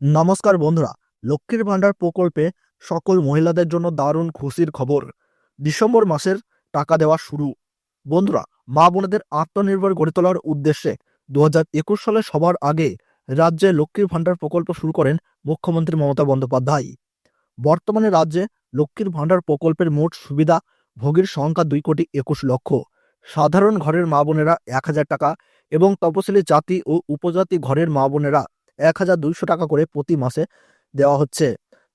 নমস্কার বন্ধুরা, লক্ষ্মীর ভাণ্ডার প্রকল্পে সকল মহিলাদের জন্য দারুণ খুশির খবর। ডিসেম্বর মাসের টাকা দেওয়া শুরু। বন্ধুরা, মা বোনেদের আত্মনির্ভর গড়ে তোলার উদ্দেশ্যে দু সালে সবার আগে রাজ্যে লক্ষ্মীর ভাণ্ডার প্রকল্প শুরু করেন মুখ্যমন্ত্রী মমতা বন্দ্যোপাধ্যায়। বর্তমানে রাজ্যে লক্ষ্মীর ভাণ্ডার প্রকল্পের মোট সুবিধা ভোগীর সংখ্যা দুই কোটি একুশ লক্ষ। সাধারণ ঘরের মা বোনেরা এক হাজার টাকা এবং তপশিলি জাতি ও উপজাতি ঘরের মা বোনেরা এক হাজার দুইশো টাকা করে প্রতি মাসে দেওয়া হচ্ছে।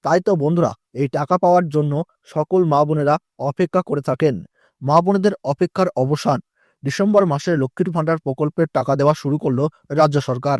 তাই তো বন্ধুরা, এই টাকা পাওয়ার জন্য সকল মা বোনেরা অপেক্ষা করে থাকেন। মা বোনেদের অপেক্ষার অবসান। ডিসেম্বর মাসে লক্ষ্মীর ভাণ্ডার প্রকল্পের টাকা দেওয়া শুরু করল রাজ্য সরকার।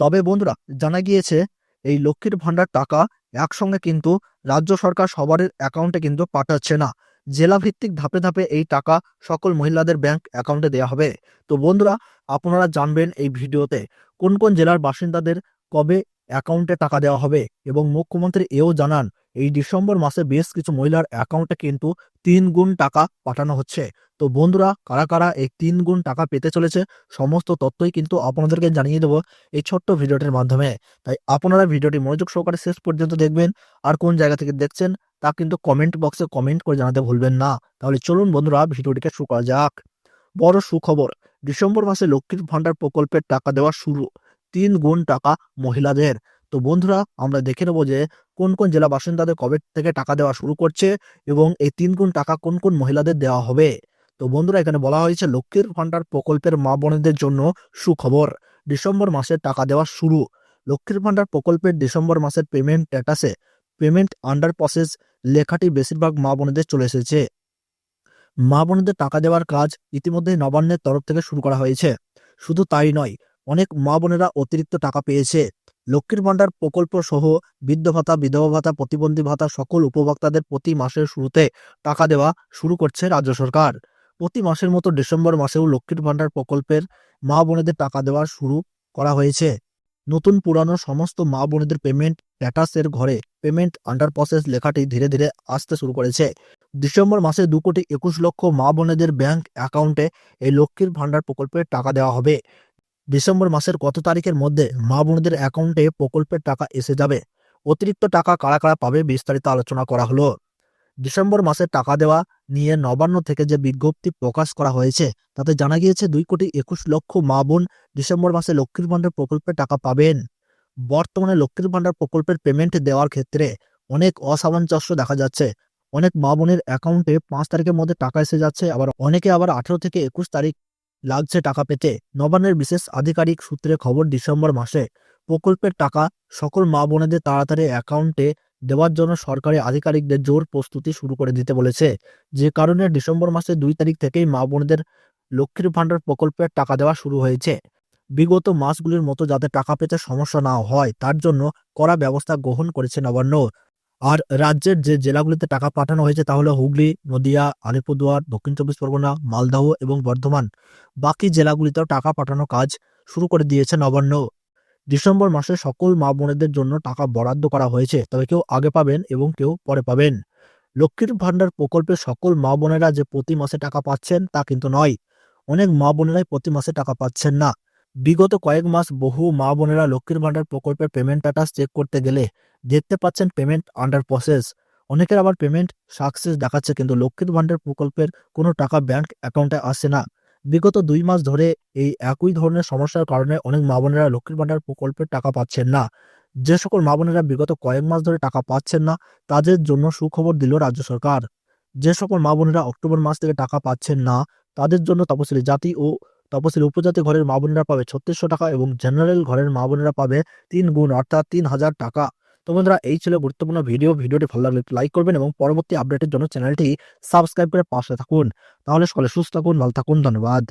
তবে বন্ধুরা, জানা গিয়েছে, এই লক্ষ্মীর ভাণ্ডার টাকা একসঙ্গে কিন্তু রাজ্য সরকার সবার অ্যাকাউন্টে কিন্তু পাঠাচ্ছে না। জেলা ভিত্তিক ধাপে ধাপে এই টাকা সকল মহিলাদের ব্যাংক অ্যাকাউন্টে দেওয়া হবে। তো বন্ধুরা, আপনারা জানবেন এই ভিডিওতে কোন কোন জেলার বাসিন্দাদের কবে অ্যাকাউন্টে টাকা দেওয়া হবে এবং মুখ্যমন্ত্রী এও জানান, এই ডিসেম্বর মাসে বেশ কিছু মহিলার অ্যাকাউন্টে কিন্তু তিন গুণ টাকা পাঠানো হচ্ছে। তো বন্ধুরা, কারা কারা এই তিন গুণ টাকা পেতে চলেছে, সমস্ত তথ্যই কিন্তু আপনাদেরকে জানিয়ে দেবো এই ছোট্ট ভিডিওটির মাধ্যমে। তাই আপনারা ভিডিওটি মনোযোগ সহকারে শেষ পর্যন্ত দেখবেন, আর কোন জায়গা থেকে দেখছেন তা কিন্তু কমেন্ট বক্সে কমেন্ট করে জানাতে ভুলবেন না। তাহলে চলুন বন্ধুরা, ভিডিওটিকে শুরু করা যাক। বড় সুখবর, ডিসেম্বর মাসে লক্ষ্মীর ভাণ্ডার প্রকল্পের টাকা দেওয়া শুরু। তিন গুণ টাকা মহিলাদের। তো বন্ধুরা, আমরা দেখে নেব যে কোন কোন জেলা বাসিন্দাদের কবে থেকে টাকা দেওয়া শুরু করছে এবং এই তিন গুণ টাকা কোন কোন মহিলাদের দেওয়া হবে। তো বন্ধুরা, এখানে বলা হয়েছে লক্ষ্মীর ভাণ্ডার প্রকল্পের মা বোনেদের জন্য সুখবর। ডিসেম্বর মাসে টাকা দেওয়া শুরু। লক্ষ্মীর ভাণ্ডার প্রকল্পের ডিসেম্বর মাসের পেমেন্ট স্ট্যাটাসে পেমেন্ট আন্ডার প্রসেস লেখাটি বেশিরভাগ মা বোনেদের চলে এসেছে। মা বোনেদের টাকা দেওয়ার কাজ ইতিমধ্যেই নবান্নের তরফ থেকে শুরু করা হয়েছে। শুধু তাই নয়, অনেক মা বোনেরা অতিরিক্ত টাকা পেয়েছে। লক্ষ্মীর ভাণ্ডার প্রকল্প সহ বৃদ্ধ ভাতা, বিধবা ভাতা, প্রতিবন্ধী ভাতা সকল উপভোক্তাদের প্রতি মাসের শুরুতে টাকা দেওয়া শুরু করছে রাজ্য সরকার। প্রতি মাসের মতো ডিসেম্বর মাসেও লক্ষ্মীর ভাণ্ডার প্রকল্পের মা বোনেদের টাকা দেওয়া শুরু করা হয়েছে। নতুন পুরানো সমস্ত মা বোনেদের পেমেন্ট স্ট্যাটাসের ঘরে পেমেন্ট আন্ডার প্রসেস লেখাটি ধীরে ধীরে আসতে শুরু করেছে। ডিসেম্বর মাসে দু কোটি একুশ লক্ষ মা বোনেদের ব্যাংক অ্যাকাউন্টে এই লক্ষ্মীর ভাণ্ডার প্রকল্পের টাকা দেওয়া হবে। ডিসেম্বর মাসের কত তারিখের মধ্যে মা বোনদের অ্যাকাউন্টে প্রকল্পের টাকা এসে যাবে? অতিরিক্ত টাকা কারা কারা পাবে বিস্তারিত আলোচনা করা হলো। ডিসেম্বর মাসে টাকা দেওয়া নিয়ে নবান্ন থেকে যে বিজ্ঞপ্তি প্রকাশ করা হয়েছে, তাতে জানা গিয়েছে দুই কোটি একুশ লক্ষ মা বোন ডিসেম্বর মাসে লক্ষ্মীর ভাণ্ডার প্রকল্পে টাকা পাবেন। বর্তমানে লক্ষ্মীর ভাণ্ডার প্রকল্পের পেমেন্ট দেওয়ার ক্ষেত্রে অনেক অসামঞ্জস্য দেখা যাচ্ছে। অনেক মা বোনের অ্যাকাউন্টে পাঁচ তারিখের মধ্যে টাকা এসে যাচ্ছে, আবার অনেকে আবার আঠেরো থেকে একুশ তারিখ লাগছে টাকা পেতে। নবান্নের বিশেষ আধিকারিক সূত্রে খবর, ডিসেম্বর মাসে প্রকল্পের টাকা সকল মা বোনেদের তাড়াতাড়ি অ্যাকাউন্টে দেওয়ার জন্য সরকারি আধিকারিকদের জোর প্রস্তুতি শুরু করে দিতে বলেছে। যে কারণে ডিসেম্বর মাসে দুই তারিখ থেকেই মা বোনেদের লক্ষ্মীর ভাণ্ডার প্রকল্পের টাকা দেওয়া শুরু হয়েছে। বিগত মাসগুলির মতো যাতে টাকা পেতে সমস্যা না হয়, তার জন্য কড়া ব্যবস্থা গ্রহণ করেছে নবান্ন। আর রাজ্যের যে জেলাগুলিতে টাকা পাঠানো হয়েছে তা হলো হুগলি, নদিয়া, আলিপুরদুয়ার, দক্ষিণ চব্বিশ পরগনা, মালদহ এবং বর্ধমান। বাকি জেলাগুলিতেও টাকা পাঠানো কাজ শুরু করে দিয়েছে নবান্ন। ডিসেম্বর মাসে সকল মা বোনেদের জন্য টাকা বরাদ্দ করা হয়েছে। তবে কেউ আগে পাবেন এবং কেউ পরে পাবেন। লক্ষ্মীর ভাণ্ডার প্রকল্পে সকল মা বোনেরা যে প্রতি মাসে টাকা পাচ্ছেন তা কিন্তু নয়। অনেক মা বোনেরাই প্রতি মাসে টাকা পাচ্ছেন না। বিগত কয়েক মাস বহু মা বোনেরা লক্ষ্মীর ভাণ্ডার প্রকল্পের পেমেন্ট স্ট্যাটাস চেক করতে গেলে দেখতে পাচ্ছেন পেমেন্ট আন্ডার প্রসেস অনেকের আবার পেমেন্ট সাকসেস দেখাচ্ছে কিন্তু লক্ষ্মীর ভাণ্ডার প্রকল্পের কোনো টাকা ব্যাংক অ্যাকাউন্টে আসে না। বিগত দুই মাস ধরে এই একই ধরনের সমস্যার কারণে অনেক মা বোনেরা লক্ষ্মীর ভাণ্ডার প্রকল্পের টাকা পাচ্ছেন না। যে সকল মা বোনেরা বিগত কয়েক মাস ধরে টাকা পাচ্ছেন না, তাদের জন্য সুখবর দিল রাজ্য সরকার। যে সকল মা বোনেরা অক্টোবর মাস থেকে টাকা পাচ্ছেন না, তাদের জন্য তপশিলি জাতি ও তপশিলি উপজাতি ঘরের মা বোনেরা পাবে ছত্রিশশো টাকা এবং জেনারেল ঘরের মা বোনেরা পাবে তিন গুণ, অর্থাৎ তিন হাজার টাকা। তো বন্ধুরা, এই ছিল গুরুত্বপূর্ণ ভিডিও ভিডিওটি ভালো লাগলে লাইক করবেন এবং পরবর্তী আপডেটের জন্য চ্যানেলটি সাবস্ক্রাইব করে পাশে থাকুন। তাহলে সকলে সুস্থ থাকুন, ভালো থাকুন, ধন্যবাদ।